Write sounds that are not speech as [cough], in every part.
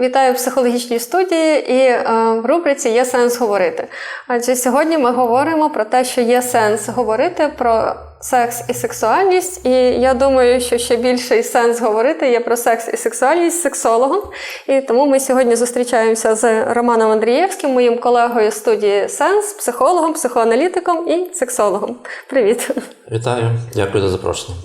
Вітаю в психологічній студії і е, в рубриці Є сенс говорити. Адже сьогодні ми говоримо про те, що є сенс говорити про секс і сексуальність. І я думаю, що ще більший сенс говорити є про секс і сексуальність з сексологом. І тому ми сьогодні зустрічаємося з Романом Андрієвським, моїм колегою з студії Сенс, психологом, психоаналітиком і сексологом. Привіт! Вітаю, дякую за запрошення.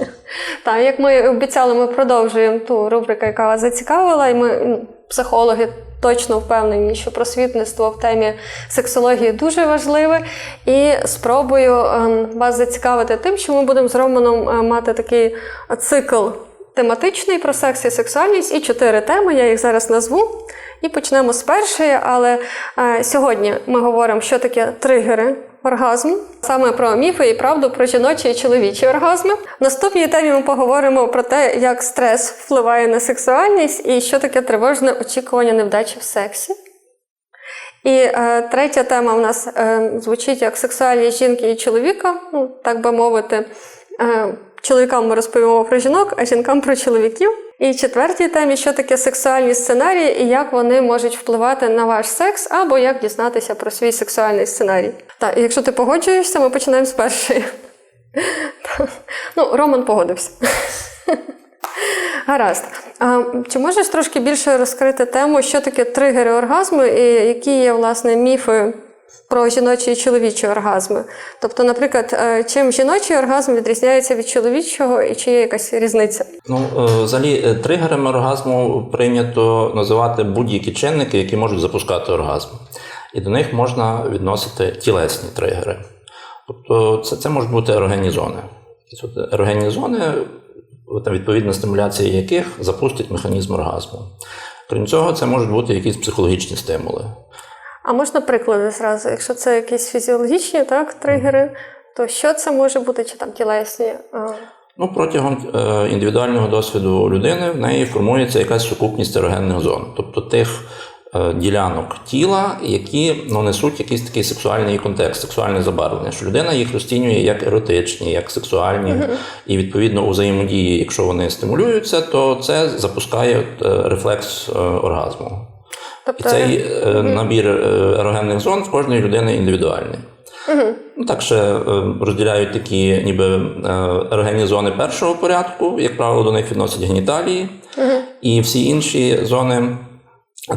Так, як ми обіцяли, ми продовжуємо ту рубрику, яка вас зацікавила, і ми психологи точно впевнені, що просвітництво в темі сексології дуже важливе. І спробую ем, вас зацікавити тим, що ми будемо з Романом е, мати такий цикл тематичний про секс і сексуальність, і чотири теми. Я їх зараз назву. І почнемо з першої, але е, сьогодні ми говоримо, що таке тригери оргазму, саме про міфи і правду про жіночі і чоловічі оргазми. В наступній темі ми поговоримо про те, як стрес впливає на сексуальність і що таке тривожне очікування невдачі в сексі. І е, третя тема у нас е, звучить як сексуальність жінки і чоловіка, ну, так би мовити. Е, чоловікам ми розповімо про жінок, а жінкам про чоловіків. І четвертій темі, що таке сексуальні сценарії і як вони можуть впливати на ваш секс, або як дізнатися про свій сексуальний сценарій. Так, і якщо ти погоджуєшся, ми починаємо з першої. [laughs] Ну, Роман погодився. [laughs] Гаразд. А чи можеш трошки більше розкрити тему, що таке тригери оргазму і які є власне міфи про жіночі і чоловічі оргазми? Тобто, наприклад, е, чим жіночий оргазм відрізняється від чоловічого, і чи є якась різниця? Ну, е, взагалі, е, тригерами оргазму прийнято називати будь-які чинники, які можуть запускати оргазм. І до них можна відносити тілесні тригери. Тобто, це, це можуть бути ерогенні зони. Ерогенні зони, от відповідна стимуляція яких запустить механізм оргазму. Крім цього, це можуть бути якісь психологічні стимули. А можна приклади зразу? Якщо це якісь фізіологічні так, тригери, то що це може бути, чи там тілесні? Ну, протягом е, індивідуального досвіду людини в неї формується якась сукупність ерогенних зон, тобто тих е, ділянок тіла, які ну, несуть якийсь такий сексуальний контекст, сексуальне забарвлення, що людина їх розцінює як еротичні, як сексуальні, і відповідно у взаємодії, якщо вони стимулюються, то це запускає е, рефлекс е, оргазму. І Тобто, цей е, набір е, ерогенних зон в кожної людини індивідуальний. Ну, так ще е, розділяють такі ніби ерогенні зони першого порядку, як правило, до них відносять геніталії, і всі інші зони,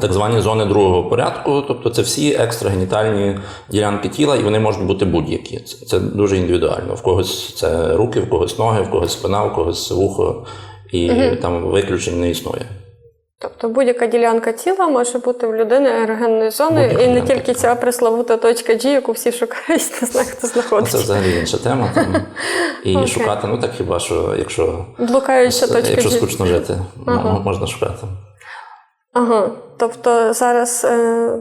так звані зони другого порядку, тобто це всі екстрагенітальні ділянки тіла, і вони можуть бути будь-які. Це, це дуже індивідуально. В когось це руки, в когось ноги, в когось спина, в когось вухо, і там виключень не існує. Тобто будь-яка ділянка тіла може бути в людини ерогенною зоною, Будь-яка і не тільки ця пресловута точка G, яку всі шукають, не знаю, хто Ну, знаходить. Це взагалі інша тема. Там. І Окей. шукати, ну так хіба що, якщо, Блукаюча точка якщо G. скучно жити, Ага. можна шукати. Ага. Тобто зараз е,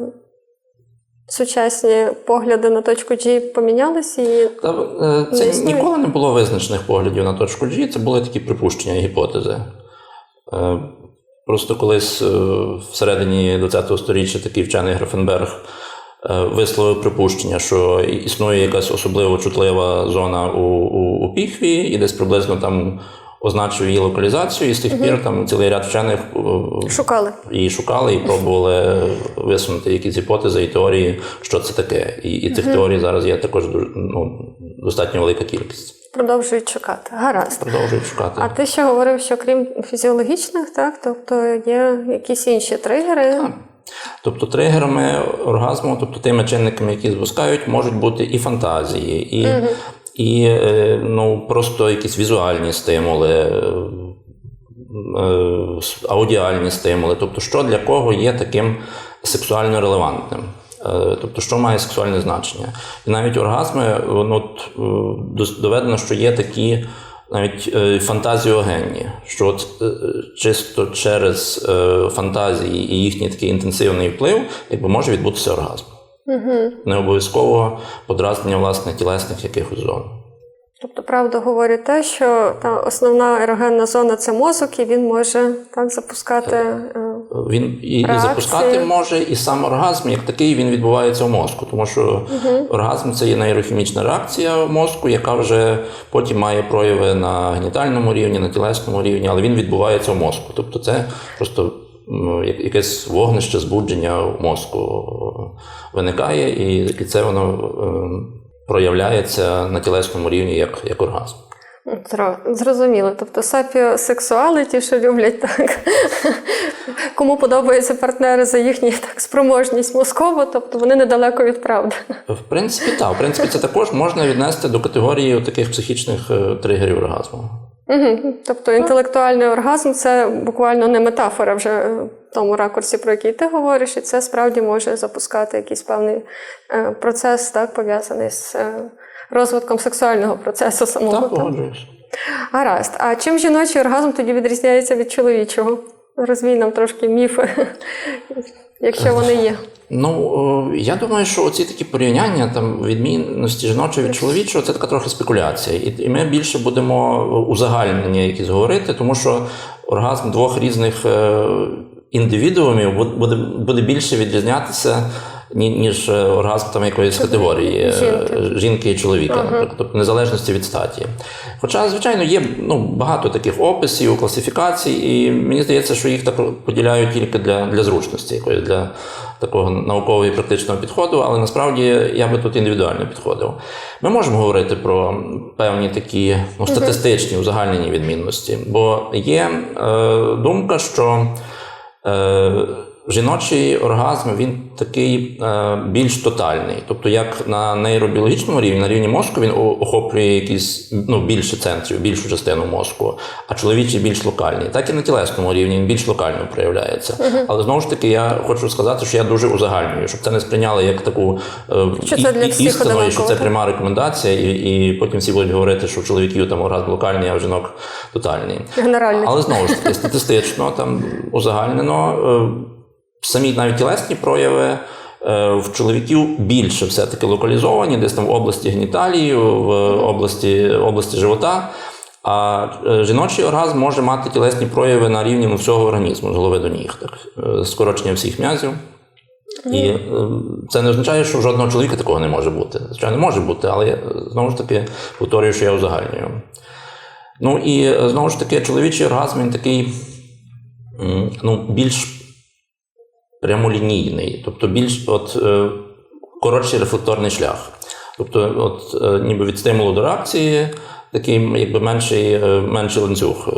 сучасні погляди на точку G помінялися і Та, е, Не це існує. ніколи не було визначених поглядів на точку G, це були такі припущення і гіпотези. Е, Просто колись е, всередині ХХ століття такий вчений Графенберг е, висловив припущення, що існує якась особливо чутлива зона у, у, у піхві, і десь приблизно там означив її локалізацію, і з тих пір там цілий ряд вчених е, шукали. її шукали і [laughs] пробували висунути якісь гіпотези і теорії, що це таке. І, і цих теорій зараз є також ну, достатньо велика кількість. Продовжують шукати. Гаразд. Продовжують шукати. А ти ще говорив, що крім фізіологічних, так, тобто є якісь інші тригери. Тобто тригерами оргазму, тобто тими чинниками, які запускають, можуть бути і фантазії, і, і е, ну, просто якісь візуальні стимули, е, е, аудіальні стимули. Тобто, що для кого є таким сексуально релевантним. Е, Тобто, що має сексуальне значення. І навіть оргазми, воно е, доведено, що є такі навіть е, фантазіогенні, що от, чисто через фантазії і їхній такий інтенсивний вплив, якби може відбутися оргазм. Угу. Не обов'язково подразнення власне тілесних якихось зон. Тобто, правда говорить те, що та основна ерогенна зона це мозок, і він може так запускати. е, Він і, і запускати може, і сам оргазм, як такий, він відбувається в мозку, тому що оргазм це є нейрохімічна реакція в мозку, яка вже потім має прояви на генітальному рівні, на тілесному рівні, але він відбувається в мозку. Тобто, це просто якесь вогнище збудження в мозку виникає, і, це воно е, проявляється на тілесному рівні як, як оргазм. Зро- Зрозуміло. Тобто сапіосексуали, ті, що люблять так. Кому подобаються партнери за їхню так, спроможність мозкову, тобто вони недалеко від правди. В принципі, так. В принципі, це також можна віднести до категорії таких психічних е, тригерів оргазму. Угу. Тобто інтелектуальний оргазм це буквально не метафора вже в тому ракурсі, про який ти говориш, і це справді може запускати якийсь певний е, процес, так, пов'язаний з е, розвитком сексуального процесу самого. Так, погоджуюсь. Гаразд. А чим жіночий оргазм тоді відрізняється від чоловічого? Розвій нам трошки міфи, [laughs] якщо вони є. Ну, я думаю, що оці такі порівняння там відмінності жіночого від чоловічого це така трохи спекуляція. І, ми більше будемо узагальнення якісь говорити, тому що оргазм двох різних е, індивідуумів буде більше відрізнятися. Ні- Ніж е, оргазм там якоїсь категорії е, Жінки. жінки і чоловіка, наприклад, тобто незалежності від статі. Хоча, звичайно, є ну, багато таких описів, класифікацій, і мені здається, що їх так поділяють тільки для, для зручності, якоїсь для такого наукового і практичного підходу, але насправді я би тут індивідуально підходив. Ми можемо говорити про певні такі ну, статистичні узагальнені відмінності, бо є е, думка, що е, жіночий оргазм він такий е, більш тотальний. Тобто, як на нейробіологічному рівні, на рівні мозку він охоплює якісь ну, більше центрів, більшу частину мозку, а чоловічий більш локальний. Так і на тілесному рівні він більш локально проявляється. Але знову ж таки, я хочу сказати, що я дуже узагальнюю, щоб це не сприйняли як таку е, Що це для всіх істину, і що це пряма рекомендація, і, і потім всі будуть говорити, що у чоловіків там оргазм локальний, а у жінок тотальний. Генеральний. Але знову ж таки, статистично там узагальнено е, самі навіть тілесні прояви. е, В чоловіків більше все-таки локалізовані, десь там в області геніталії, в області, області живота. А е, жіночий оргазм може мати тілесні прояви на рівні ну, всього організму, з голови до ніг, так, е, скорочення всіх м'язів. І це не означає, що в жодного чоловіка такого не може бути. Звичайно, може бути, але я, знову ж таки повторюю, що я узагальнюю. Ну і знову ж таки, чоловічий оргазм він такий ну, більш прямолінійний, тобто більш от, е, коротший рефлекторний шлях. Тобто, от, е, ніби від стимулу до реакції такий якби менший, е, менший ланцюг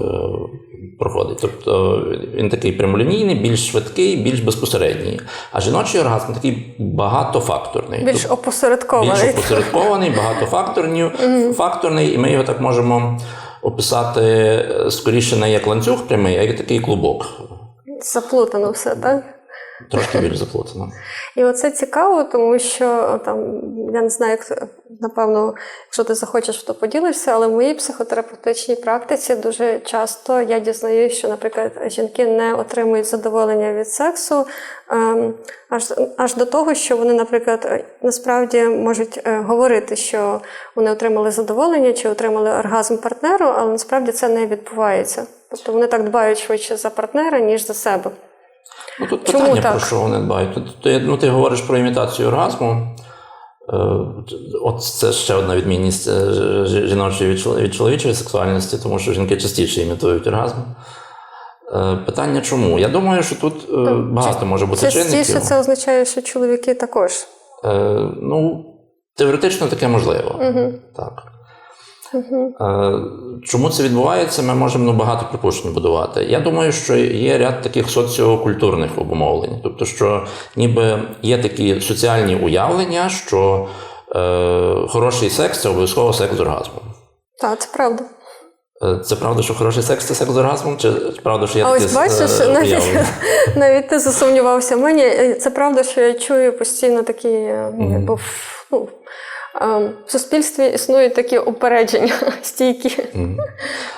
проходить. Тобто він такий прямолінійний, більш швидкий, більш безпосередній. А жіночий оргазм такий багатофакторний. Більш Тобто, опосередкований. більш опосередкований, багатофакторний, факторний, і ми його так можемо описати скоріше не як ланцюг прямий, а як такий клубок. Заплутано все, так? Трошки більш заплутано. І оце цікаво, тому що там я не знаю, як напевно, якщо ти захочеш, то поділишся, але в моїй психотерапевтичній практиці дуже часто я дізнаюсь, що, наприклад, жінки не отримують задоволення від сексу ем, аж, аж до того, що вони, наприклад, насправді можуть е, говорити, що вони отримали задоволення чи отримали оргазм партнеру, але насправді це не відбувається. Тобто вони так дбають швидше за партнера, ніж за себе. Ну, тут Чому питання, так? про що вони дбають. Тут, ти, ну, ти говориш про імітацію оргазму. Е, От це ще одна відмінність е, жіночої від чоловічої сексуальності, тому що жінки частіше імітують оргазм. Е, Питання чому? Я думаю, що тут е, багато може бути Частіше чинників. це означає, що чоловіки також. Ну, теоретично таке можливо. Так. Е, Чому це відбувається, ми можемо ну, багато припущень будувати. Я думаю, що є ряд таких соціокультурних обумовлень. Тобто, що ніби є такі соціальні уявлення, що е, хороший секс це обов'язково секс з оргазмом. Так, це правда. Е, Це правда, що хороший секс це секс з оргазмом, чи правда, що є А ось бачиш, е, навіть, [laughs] навіть ти засумнівався. Мені е, це правда, що я чую постійно такі, ну, якби ну, в суспільстві існують такі упередження [laughs] стійкі.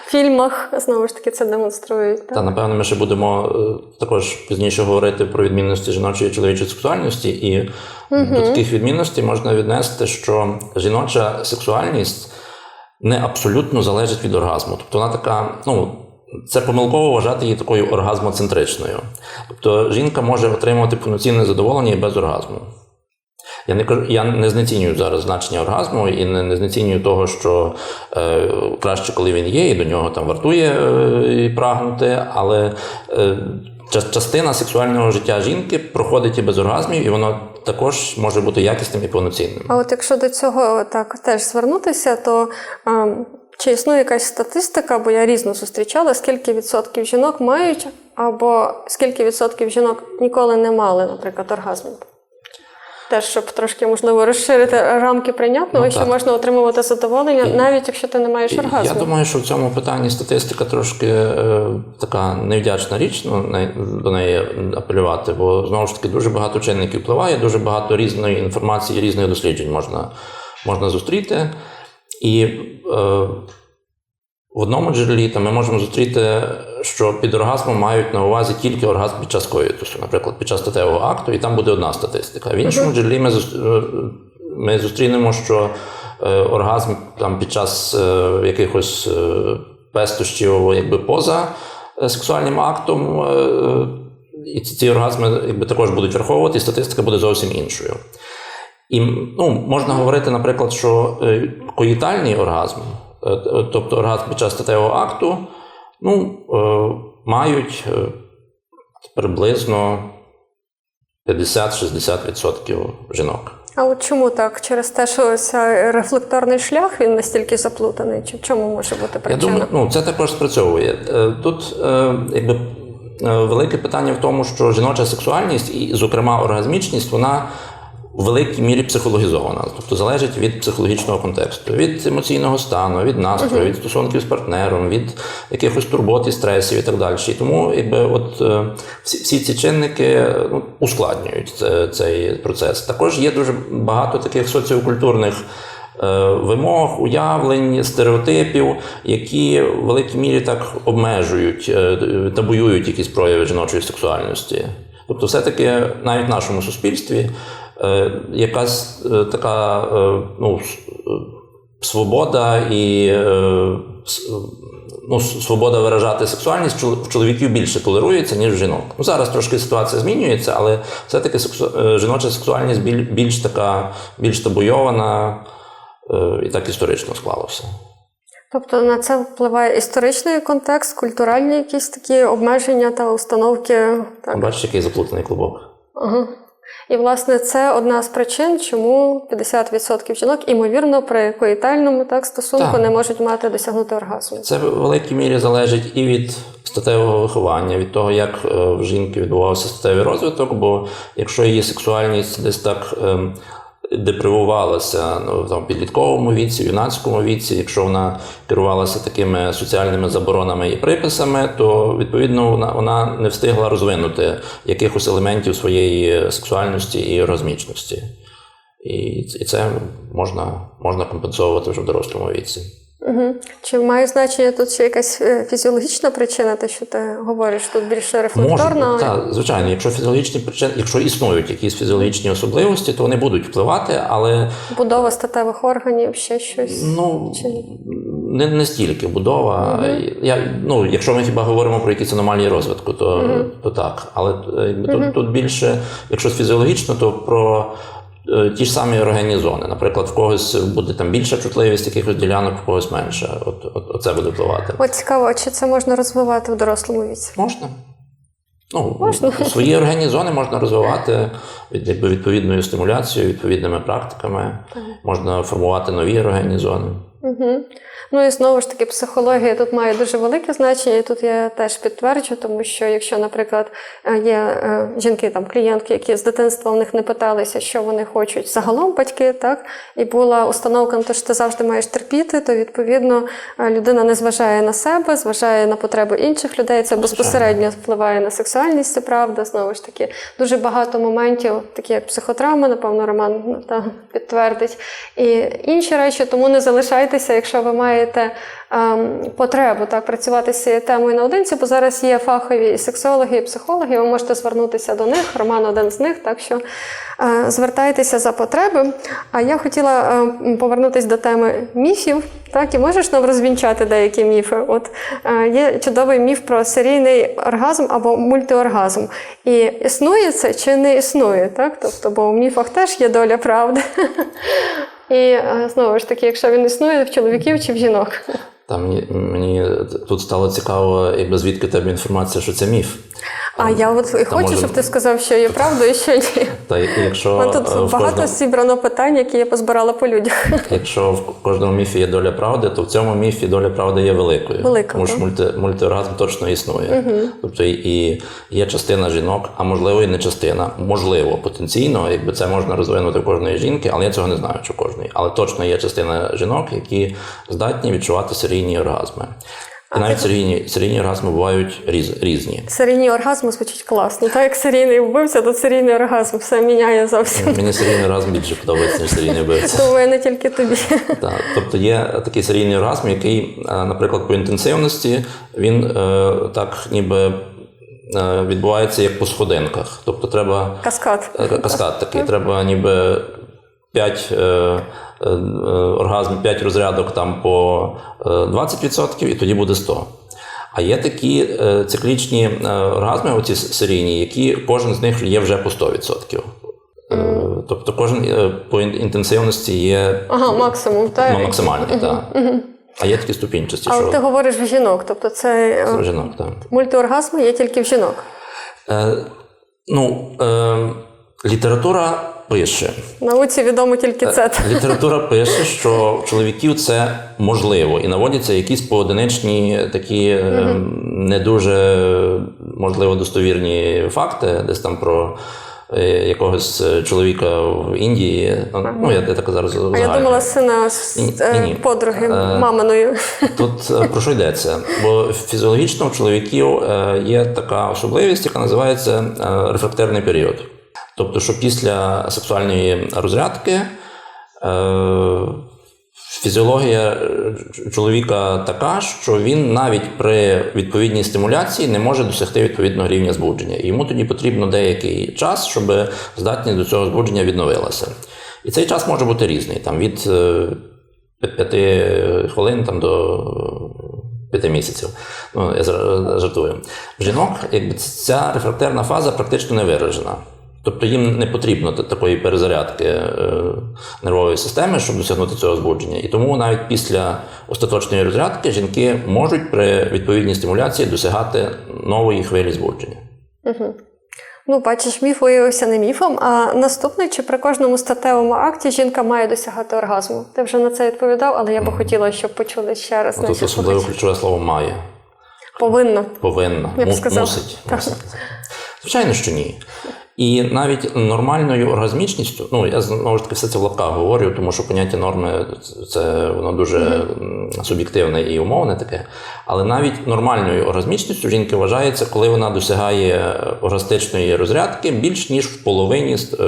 В фільмах знову ж таки це демонструють. Та Так? напевно, ми ще будемо е, також пізніше говорити про відмінності жіночої і чоловічої сексуальності, і до таких відмінностей можна віднести, що жіноча сексуальність не абсолютно залежить від оргазму. Тобто вона така, ну. Це помилково вважати її такою оргазмоцентричною. Тобто жінка може отримувати повноцінне задоволення і без оргазму. Я не кажу, я не знецінюю зараз значення оргазму і не, не знецінюю того, що е, краще, коли він є, і до нього там вартує е, і прагнути, але е, частина сексуального життя жінки проходить і без оргазмів, і воно також може бути якісним і повноцінним. А от якщо до цього так теж звернутися, то ем, чи існує якась статистика, бо я різно зустрічала, скільки відсотків жінок мають, або скільки відсотків жінок ніколи не мали, наприклад, оргазмів? Теж, щоб трошки можливо розширити рамки прийнятного, Ну, що можна отримувати задоволення, навіть якщо ти не маєш оргазму. Я думаю, що в цьому питанні статистика трошки е, така невдячна річ, ну, не, до неї апелювати, бо знову ж таки дуже багато чинників впливає, дуже багато різної інформації, різних досліджень можна, можна зустріти. І е, в одному джерелі там, ми можемо зустріти, що під оргазмом мають на увазі тільки оргазм під час коїтусу, наприклад, під час статевого акту, і там буде одна статистика. В іншому джерелі ми, е, ми зустрінемо, що е, оргазм там, під час е, якихось пестощів якби поза сексуальним актом. і ці, оргазми якби, також будуть враховувати, і статистика буде зовсім іншою. І ну, можна говорити, наприклад, що коїтальний оргазм, тобто оргазм під час статевого акту, ну, е, мають е, приблизно 50-60% жінок. А от чому так? Через те, що цей рефлекторний шлях він настільки заплутаний? Чи в чому може бути Я думаю, ну це також спрацьовує. Е, Тут якби велике питання в тому, що жіноча сексуальність і, зокрема, оргазмічність, вона в великій мірі психологізована, тобто залежить від психологічного контексту, від емоційного стану, від настрою, від стосунків з партнером, від якихось турбот і стресів і так далі. І тому, якби, от е, всі, всі ці чинники ну, ускладнюють це, цей процес. Також є дуже багато таких соціокультурних е, вимог, уявлень, стереотипів, які в великій мірі так обмежують, е, табуюють якісь прояви жіночої сексуальності. Тобто, все-таки навіть в нашому суспільстві якась е, така е, ну, е, свобода і е, ну, свобода виражати сексуальність в чоловіків більше толерується, ніж в жінок. Ну, зараз трошки ситуація змінюється, але все-таки сексу... е, жіноча сексуальність біль- більш така, більш табуйована е, і так історично склалося. Тобто на це впливає історичний контекст, культуральні якісь такі обмеження та установки. Так. Бачиш, який заплутаний клубок. Ага. І, власне, це одна з причин, чому 50% жінок, імовірно, при коїтальному так, стосунку Так. не можуть мати досягнути оргазму. Це в великій мірі залежить і від статевого виховання, від того, як е, в жінки відбувався статевий розвиток. Бо якщо її сексуальність десь так ем, депривувалася ну, там, в підлітковому віці, в юнацькому віці, якщо вона керувалася такими соціальними заборонами і приписами, то відповідно вона, вона не встигла розвинути якихось елементів своєї сексуальності і розмічності. І, і це можна, можна компенсовувати вже в дорослому віці. Угу. Чи має значення тут ще якась е, фізіологічна причина, те, що ти говориш, тут більше рефлекторно? Може, так, звичайно, якщо фізіологічні причини, якщо існують якісь фізіологічні особливості, то вони будуть впливати, але Будова статевих органів, ще щось. ну Чи- не, не стільки будова. Я, ну, якщо ми хіба говоримо про якісь аномалії розвитку, то, то так. Але якби, тут, тут більше, якщо фізіологічно, то про ті ж самі ерогенні зони. Наприклад, в когось буде там більша чутливість якихось ділянок, в когось менша. От, от, оце буде впливати. От цікаво, чи це можна розвивати в дорослому віці? Можна. Ну, Можна. Свої організони можна розвивати якби, відповідною стимуляцією, відповідними практиками. Можна формувати нові ерогенні зони. Угу. Ну і знову ж таки, психологія тут має дуже велике значення, і тут я теж підтверджу, тому що якщо, наприклад, е, є е, жінки, там клієнтки, які з дитинства в них не питалися, що вони хочуть загалом батьки, так і була установка на те, що ти завжди маєш терпіти, то відповідно е, людина не зважає на себе, зважає на потреби інших людей. Це безпосередньо впливає на сексуальність, це правда. Знову ж таки, дуже багато моментів, такі як психотравма, напевно, Роман ну, та, підтвердить. І інші речі, тому не залишайтеся, якщо ви маєте ем, потребу так працювати з цією темою наодинці, бо зараз є фахові і сексологи, і психологи. Ви можете звернутися до них. Роман один з них, так що е, звертайтеся за потреби. А я хотіла е, повернутися до теми міфів. Так, і можеш нам розвінчати деякі міфи? От е, є чудовий міф про серійний оргазм або мультиоргазм. І існує це чи не існує? Так? Тобто, бо в міфах теж є доля правди. [laughs] І е, знову ж таки, якщо він існує в чоловіків чи в жінок. Там мені, мені тут стало цікаво, якби звідки тебе інформація, що це міф. А я от і хочу, може- щоб ти сказав, що є правда і що ні. Та якщо, е, тут в багато кожному- зібрано питань, які я позбирала по людях. [laughs] Якщо в кожному міфі є доля правди, то в цьому міфі доля правди є великою. Велика, тому що мульти, мультиоргазм точно існує. Тобто і- і є частина жінок, а можливо і не частина. Можливо, потенційно, якби це можна розвинути в кожної жінки, але я цього не знаю, чи кожної. Але точно є частина жінок, які здатні відчувати серійні оргазми. І навіть серійні, серійні оргазми бувають різ, різні. Серійні оргазми звучить класно. Так як серійний вбивця, то серійний оргазм все міняє зовсім. Мені серійний оргазм більше подобається, ніж серійний вбивця. Думаю, не тільки тобі. Так, тобто є такий серійний оргазм, який, е, наприклад, по інтенсивності він е, так ніби е, відбувається як по сходинках. Тобто треба Каскад. каскад такий, треба ніби 5 е, е, оргазм, 5 розрядок там по е, 20%, і тоді буде 100. А є такі е, циклічні е, оргазми, оці серійні, які кожен з них є вже по 100%. Е, Тобто кожен е, по інтенсивності є Ага, максимум. Ну, Так? максимальний, так. А є такі ступінчасті, Але що ти говориш в жінок, тобто це е, це жінок, так. мультиоргазми є тільки в жінок. Е, ну, е, література пише. Науці відомо тільки це. Література пише, що в чоловіків це можливо, і наводяться якісь поодиничні такі е, не дуже можливо достовірні факти, десь там про. е, Якогось е, чоловіка в Індії, ну я, я так зараз А я думала сина з Ні, е, подруги Е, маминої. Тут е, про що йдеться? Бо фізіологічно у чоловіків е, є така особливість, яка називається е, рефрактерний період. Тобто, що після сексуальної розрядки е, фізіологія е, чоловіка така, що він навіть при відповідній стимуляції не може досягти відповідного рівня збудження. Йому тоді потрібно деякий час, щоб здатність до цього збудження відновилася. І цей час може бути різний, там від е, п'яти хвилин там, до п'яти місяців. Ну, я жартую. В жінок якби ця рефрактерна фаза практично не виражена. Тобто їм не потрібно такої перезарядки е, нервової системи, щоб досягнути цього збудження. І тому навіть після остаточної розрядки жінки можуть при відповідній стимуляції досягати нової хвилі збудження. Ну, бачиш, міф виявився не міфом. А наступний, чи при кожному статевому акті жінка має досягати оргазму? Ти вже на це відповідав, але я би хотіла, щоб почули ще раз. Тут особливо ключове слово має. Повинна. Повинна, Я б сказала. мусить. Так. мусить. Звичайно, що ні. І навіть нормальною оргазмічністю, ну я знову ж таки все це в лапках говорю, тому що поняття норми це воно дуже суб'єктивне і умовне таке. Але навіть нормальною оргазмічністю жінки вважається, коли вона досягає оргастичної розрядки більш ніж в половині е,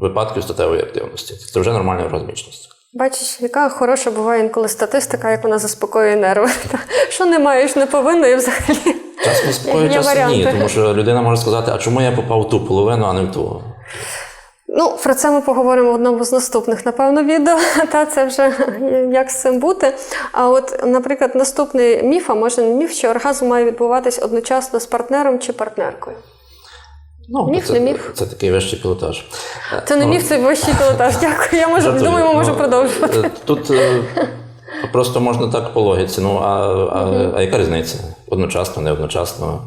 випадків статевої активності. Це вже нормальна оргазмічність. Бачиш, яка хороша буває інколи статистика, як вона заспокоює нерви. [laughs] Що не маєш, не повинна і взагалі. Часом спокою, Є часом ні, тому що людина може сказати, а чому я попав в ту половину, а не в ту. Ну, про це ми поговоримо в одному з наступних, напевно, відео. [laughs] Та це вже як з цим бути. А от, наприклад, наступний міф, а може не міф, що оргазм має відбуватись одночасно з партнером чи партнеркою. Ну, Міф, це, не міф? Це такий вищий пілотаж. Це не Ну, міф, це вищий пілотаж. [laughs] Дякую. Я можу думаю, ми можемо Ну, продовжувати. е, Тут е, просто можна так по логіці. Ну, а, а, а яка різниця? Одночасно, не одночасно.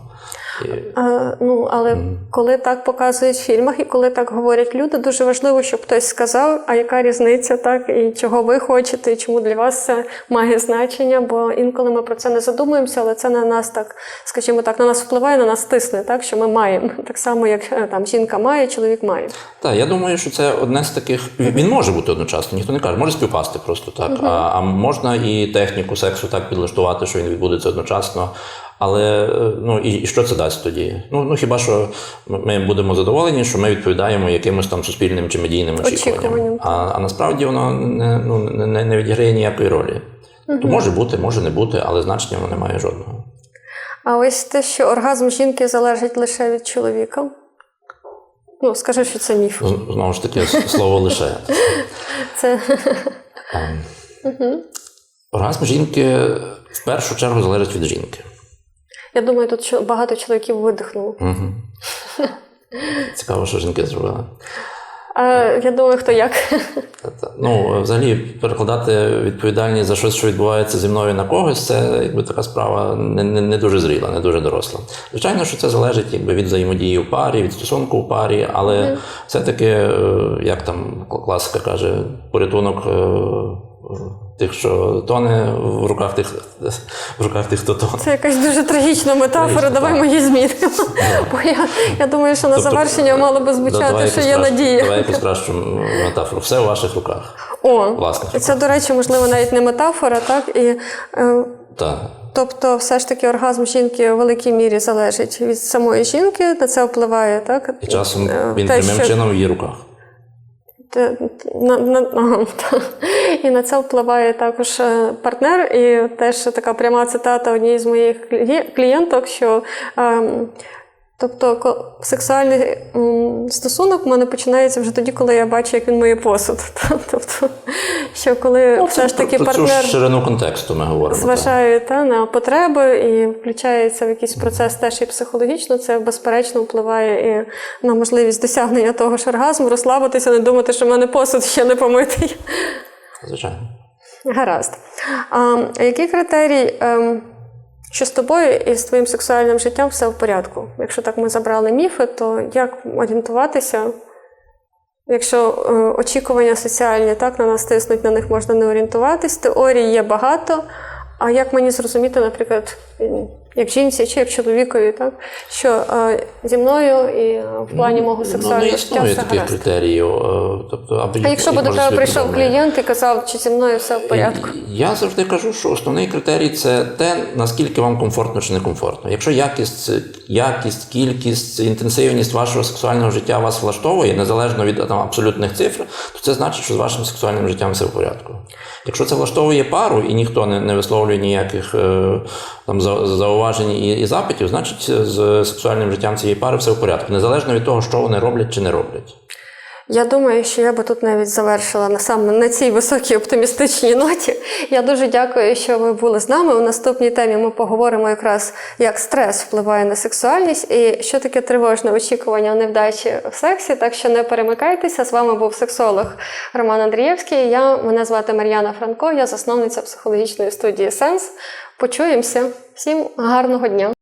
А, ну, але коли так показують в фільмах і коли так говорять люди, дуже важливо, щоб хтось сказав, а яка різниця, так, і чого ви хочете, і чому для вас це має значення. Бо інколи ми про це не задумуємося, але це на нас так, скажімо так, на нас впливає, на нас тисне, так, що ми маємо. [laughs] Так само, як е, там жінка має, чоловік має. Так, я думаю, що це одне з таких. Він може бути одночасно, ніхто не каже, може співпасти просто так. А, а можна і техніку сексу так підлаштувати, що він відбудеться одночасно. Але е, ну і, і що це дасть тоді? Ну, ну хіба що ми будемо задоволені, що ми відповідаємо якимось там суспільним чи медійним очікуванням. А, а насправді воно не, ну, не, не відіграє ніякої ролі. То може бути, може не бути, але значення воно не має жодного. А ось те, що оргазм жінки залежить лише від чоловіка. Ну, скажи, що це міф. З- Знову ж таки, слово лише. [laughs] Це Ем, Оргазм жінки в першу чергу залежить від жінки. Я думаю, тут багато чоловіків видихнуло. Угу. Цікаво, що жінки зробили. Е, я думаю, хто як. Ну, взагалі, перекладати відповідальність за щось, що відбувається зі мною на когось, це якби така справа не, не, не дуже зріла, не дуже доросла. Звичайно, що це залежить якби, від взаємодії в парі, від стосунку в парі, але все-таки, е, як там класика каже, порятунок. Е, е, Тих, що тоне в руках тих, в руках тих, хто тоне. Це якась дуже трагічна метафора. Давай так. ми її змінимо. [laughs] Бо я, я думаю, що на Тобто, завершення мало би звучати, що є надія. Давай якусь кращу метафору. Все у ваших руках. О, Власне. це, до речі, можливо, навіть не метафора, так? І, е, Так. тобто, все ж таки оргазм жінки у великій мірі залежить від самої жінки, на це впливає, так? І часом Е, він прямим що- чином в її руках. Те- На, на, [laughs] ага, і на це впливає також е, партнер. І теж така пряма цитата однієї з моїх клієнток, що ем, тобто сексуальний стосунок у мене починається вже тоді, коли я бачу, як він миє посуд. [laughs] Тобто, що коли все ж таки Ну, партнер цю ширину контексту ми говоримо. зважає та, на потреби і включається в якийсь процес теж і психологічно, це безперечно впливає і на можливість досягнення того ж оргазму, розслабитися, не думати, що в мене посуд ще не помитий. Звичайно. Гаразд. А, а який критерій, ем, що з тобою і з твоїм сексуальним життям все в порядку? Якщо так ми забрали міфи, то як орієнтуватися? Якщо е, очікування соціальні так на нас тиснуть, на них можна не орієнтуватись. Теорій є багато. А як мені зрозуміти, наприклад, як жінці чи як чоловікові, так що е, зі мною і е, в плані мого Ну, сексуального життя існує все таких гаразд? критеріїв. е, Тобто, або А якщо би до тебе прийшов клієнт і казав, чи зі мною все в порядку? Я завжди кажу, що основний критерій це те, наскільки вам комфортно чи не комфортно. Якщо якість, якість, кількість, інтенсивність вашого сексуального життя вас влаштовує, незалежно від там, абсолютних цифр, то це значить, що з вашим сексуальним життям все в порядку. Якщо це влаштовує пару і ніхто не, не висловлює ніяких е, там за- зауважень і, і запитів, значить з сексуальним життям цієї пари все в порядку, незалежно від того, що вони роблять чи не роблять. Я думаю, що я би тут навіть завершила на саме на цій високій оптимістичній ноті. Я дуже дякую, що ви були з нами. У наступній темі ми поговоримо якраз, як стрес впливає на сексуальність і що таке тривожне очікування невдачі в сексі. Так що не перемикайтеся. З вами був сексолог Роман Андрієвський. Я мене звати Мар'яна Франко, я засновниця психологічної студії Сенс. Почуємося. Всім гарного дня!